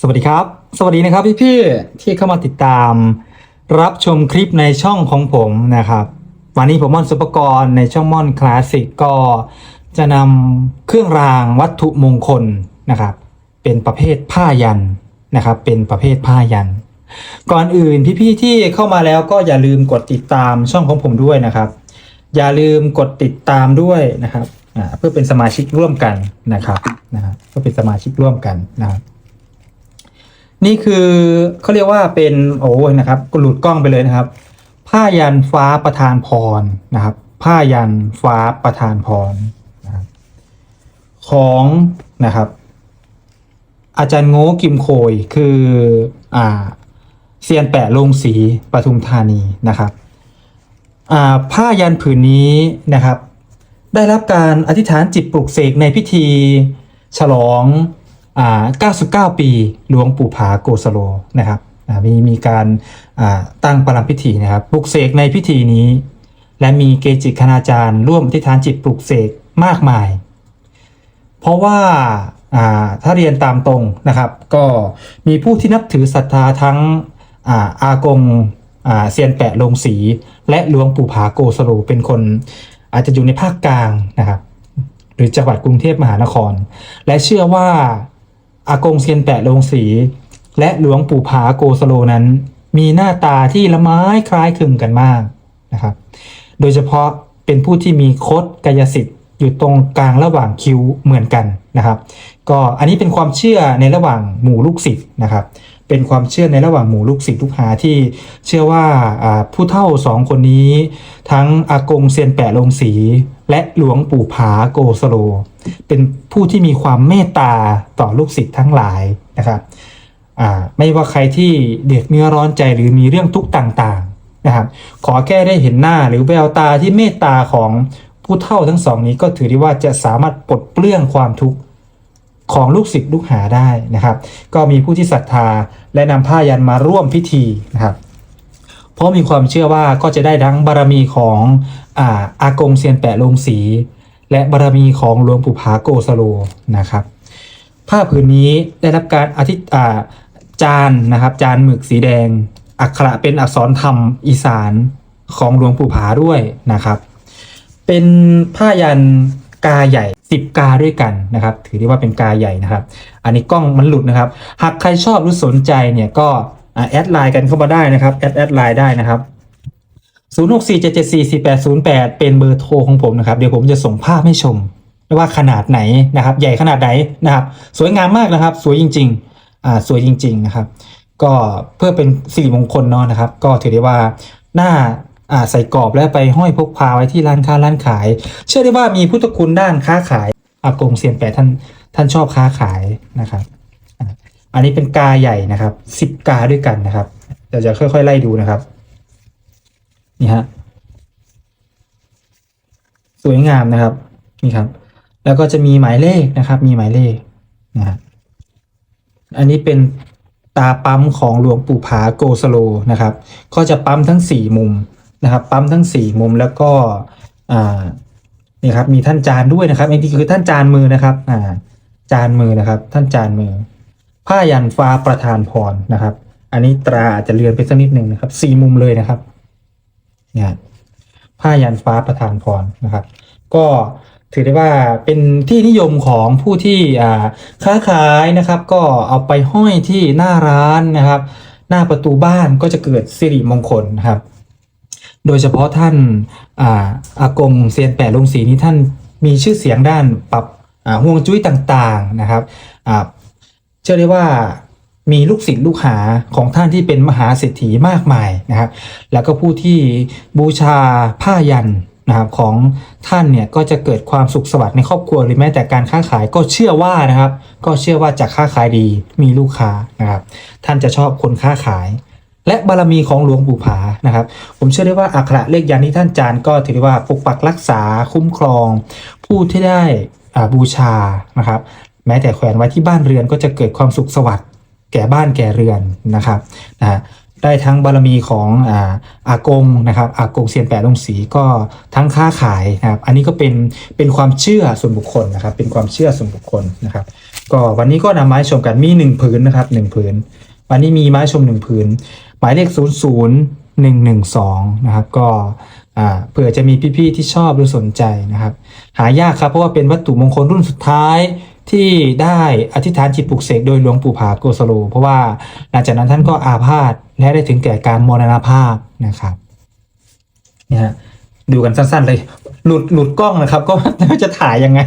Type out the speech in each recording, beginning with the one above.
สวัสดีครับ สวัสดีนะครับพี่ๆที่เข้ามาติดตาม รับชมคลิปในช่องของผมนะครับ วันนี้ผมม่อนสุปกรณ์ในช่องม่อนคลาสสิกก็จะนำเครื่องรางวัตถุมงคลนะครับ เป็นประเภทผ้ายันนะครับ เป็นประเภทผ้ายัน ก่อนอื่นพี่ๆที่เข้ามาแล้วก็อย่าลืมกดติดตามช่องของผมด้วยนะครับ อย่าลืมกดติดตามด้วยนะครับเพื่อเป็นสมาชิกร่วมกันนะครับนะครับเพื่อเป็นสมาชิกร่วมกันนะครับ นี่คือเขาเรียกว่าเป็นโอ้ยนะครับก็หลุดกล้องไปเลยนะครับ ผ้ายันฟ้าประธานพรนะครับ ผ้ายันฟ้าประธานพรนะครับของนะครับ อาจารย์โง่กิมโคยคืออ่าเซียนแปะลงสีปทุมธานีนะครับอาผ้ายันผืนนี้นะครับ ได้รับการอธิษฐานจิตปลุกเสกในพิธีฉลอง 99 ปีหลวงปู่ผาโกสโลนะครับมีมีการตั้งประลัมพิธีนะครับปลุกเสกในพิธีนี้ และมีเกจิคณาจารย์ ร่วมอธิษฐานจิตปลุกเสกมากมาย เพราะว่าถ้าเรียนตามตรงนะครับ ก็มีผู้ที่นับถือศรัทธาทั้งอาอากงอาเซียนแปะลงสี และหลวงปู่ผาโกสโลเป็นคนอาจจะอยู่ในภาคกลางนะครับ หรือจังหวัดกรุงเทพมหานคร และเชื่อว่า อากงเซียนแปะลงสี และหลวงปู่ผาโกสโลนั้น มีหน้าตาที่ละไม้คล้ายคลึงกันมากนะครับ โดยเฉพาะเป็นผู้ที่มีคดกายสิทธิ์อยู่ตรงกลางระหว่างคิ้วเหมือนกันนะครับ ก็อันนี้เป็นความเชื่อในระหว่างหมู่ลูกศิษย์นะครับ เป็นความเชื่อในระหว่างหมู่ลูกศิษย์ลูกหาที่เชื่อว่าผู้เฒ่าสองคนนี้ ทั้งอากงเซียนแปะลงสี และหลวงปู่ผาโกสโล เป็นผู้ที่มีความเมตตาต่อลูกศิษย์ทั้งหลายนะครับไม่ว่าใครที่เดือดเนื้อร้อนใจหรือมีเรื่องทุกข์ต่างๆนะครับขอแค่ได้เห็นหน้าหรือแววตาที่เมตตาของผู้เฒ่าทั้งสองนี้ก็ถือได้ว่าจะสามารถปลดเปลื้องความทุกข์ ของลูกศิษย์ลูกหาได้นะครับ ก็มีผู้ที่ศรัทธาและนำผ้ายันมาร่วมพิธีนะครับ เพราะมีความเชื่อว่าก็จะได้ทั้งบารมีของอาอากงเซียนแปะลงสี และบารมีของหลวงปู่ผาโกสโลนะครับ ผ้าผืนนี้ได้รับการอธิษอ่าจานนะครับ จานหมึกสีแดง อักขระเป็นอักษรธรรมอีสานของหลวงปู่ผาด้วยนะครับ เป็นผ้ายันกาใหญ่ 10 กาด้วยกันนะครับ ถือได้ว่าเป็นกาใหญ่นะครับ อันนี้กล้องมันหลุดนะครับ หากใครชอบหรือสนใจเนี่ยก็แอดไลน์กันเข้ามาได้นะครับ แอดแอดไลน์ได้นะครับ0647744808 เป็นเบอร์โทรของผมนะครับ เดี๋ยวผมจะส่งภาพให้ชมไม่ว่าขนาดไหนนะครับ ใหญ่ขนาดไหนนะครับ สวยงามมากนะครับ สวยจริงๆอ่าสวยจริง ๆนะครับ ก็เพื่อเป็นสิริมงคลเนาะนะครับ ก็ถือได้ว่าหน้า ใส่กรอบและไปห้อยพกพาไว้ที่ร้านค้าร้านขาย เชื่อได้ว่ามีพุทธคุณด้านค้าขายอากงเซียนแปะท่านท่านชอบค้าขายนะครับ อันนี้เป็นกาใหญ่นะครับสิบกาด้วยกันนะครับเดี๋ยวจะค่อยๆไล่ดูนะครับ นี่ฮะสวยงามนะครับนี่ครับ แล้วก็จะมีหมายเลขนะครับ มีหมายเลขนะฮะอันนี้เป็นตาปั๊มของหลวงปู่ผาโกสโลนะครับ ก็จะปั๊มทั้งสี่มุม นะครับปั๊มทั้งสี่มุมแล้วก็นี่ครับมีท่านจานด้วยนะครับอันนี้คือท่านจานมือนะครับอ่าจานมือนะครับท่านจานมือ ผ้ายันฟ้าประธานพรนะครับ อันนี้ตราอาจจะเลือนไปสักนิดหนึ่งนะครับสี่มุมเลยนะครับเนี่ยผ้ายันฟ้าประธานพรนะครับ ก็ถือได้ว่าเป็นที่นิยมของผู้ที่อ่าค้าขายนะครับ ก็เอาไปห้อยที่หน้าร้านนะครับ หน้าประตูบ้านก็จะเกิดสิริมงคลนะครับ โดยเฉพาะท่านอ่าอากงเซียนแปะลงสีนี้ท่านมีชื่อเสียงด้านปรับห่วงจุ้ยต่างๆนะครับเชื่อได้ว่ามีลูกศิษย์ลูกหาของท่านที่เป็นมหาเศรษฐีมากมายนะครับ แล้วก็ผู้ที่บูชาผ้ายันนะครับของท่านเนี่ยก็จะเกิดความสุขสวัสดิ์ในครอบครัวหรือแม้แต่การค้าขายก็เชื่อว่านะครับ ก็เชื่อว่าจะค้าขายดีมีลูกค้านะครับ ท่านจะชอบคนค้าขาย และบารมีของหลวงปู่ผานะครับ ผมเชื่อได้ว่าอักระเลขยันที่ท่านจานก็ถือได้ว่าปกปักรักษาคุ้มครอง ผู้ที่ได้บูชานะครับ แม้แต่แขวนไว้ที่บ้านเรือนก็จะเกิดความสุขสวัสดิ์แก่บ้านแก่เรือนนะครับนะฮะได้ทั้งบารมีของอาอากงนะครับอากงเซียนแปะลงสีก็ทั้งค้าขายนะครับ อันนี้ก็เป็นเป็นความเชื่อส่วนบุคคลนะครับ เป็นความเชื่อส่วนบุคคลนะครับ ก็วันนี้ก็นำมาให้ชมกันมีหนึ่งผืนนะครับหนึ่งผืน วันนี้มีไม้ชมหนึ่งผืน หมายเลข 0 0 1 1 2 นะครับ ก็เผื่อจะมีพี่ๆที่ชอบหรือสนใจนะครับ หายากครับเพราะว่าเป็นวัตถุมงคลรุ่นสุดท้ายที่ได้อธิษฐานจิตปลุกเสกโดยหลวงปู่ผาโกสโล เพราะว่าหลังจากนั้นท่านก็อาพาธและได้ถึงแก่การมรณภาพนะครับเนี่ยฮะดูกันสั้นๆเลย หลุดหลุดกล้องนะครับ ก็จะถ่ายยังไง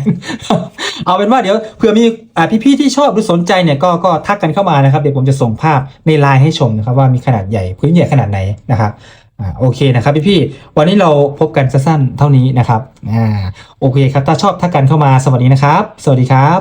เอาเป็นว่าเดี๋ยวเผื่อมีอ่พี่ๆที่ชอบหรือสนใจเนี่ยก็ก็ทักกันเข้ามานะครับเดี๋ยวผมจะส่งภาพในไลน์ให้ชมนะครับว่ามีขนาดใหญ่พื้นใหญ่ขนาดไหนนะครับโอเคนะครับพี่ๆวันนี้เราพบกันสั้นๆเท่านี้นะครับอ่าโอเคครับถ้าชอบทักกันเข้ามาสวัสดีนะครับ สวัสดีครับ